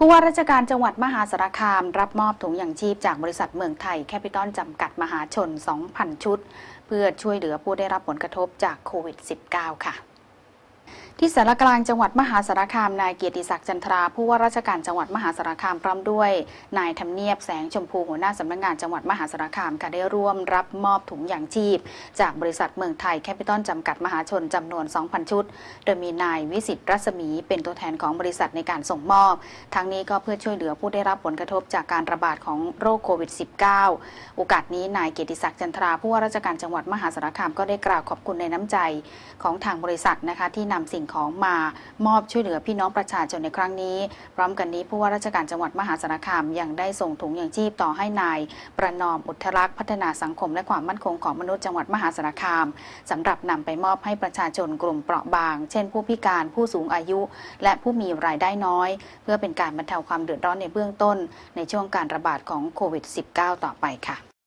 ผู้ว่าราชการจังหวัดมหาสารคาม รับมอบถุงยางชีพจากบริษัทเมืองไทยแคปิตอลจำกัดมหาชน 2,000 ชุด เพื่อช่วยเหลือผู้ได้รับผลกระทบจากโควิด -19 ค่ะ ที่สารกลางจังหวัดมหาสารคามนายเกียรติศักดิ์จันทราผู้ว่าราชการจังหวัดมหาสารคามพร้อมด้วย นายธรรมเนียบแสงชมพูหัวหน้าสำนักงานจังหวัดมหาสารคามค่ะได้ร่วมรับมอบถุงยางชีพ จากบริษัทเมืองไทยแคปิตอลจำกัดมหาชนจำนวน 2,000 ชุด โดยมีนายวิสิตรัศมีเป็นตัวแทนของบริษัทในการส่งมอบ ทั้งนี้ก็เพื่อช่วยเหลือผู้ได้รับผลกระทบจากการระบาดของโรคโควิด -19 โอกาสนี้นายเกียรติศักดิ์จันทราผู้ว่าราชการจังหวัดมหาสารคามก็ได้กล่าวขอบคุณในน้ำใจของทางบริษัทนะคะที่นำสิ่งของมามอบช่วยเหลือพี่น้องประชาชนในครั้งนี้ พร้อมกันนี้ผู้ว่าราชการจังหวัดมหาสารคามยังได้ส่งถุงยางชีพต่อให้นาย ประนอมอุทรักษ์พัฒนาสังคม และความมั่นคงของมนุษย์จังหวัดมหาสารคามสำหรับนำไปมอบให้ประชาชนกลุ่มเปราะบาง เช่น ผู้พิการผู้สูงอายุ และผู้มีรายได้น้อย เพื่อเป็นการบรรเทาความเดือดร้อนในเบื้องต้น ในช่วงการระบาดของโควิด -19 ต่อไปค่ะ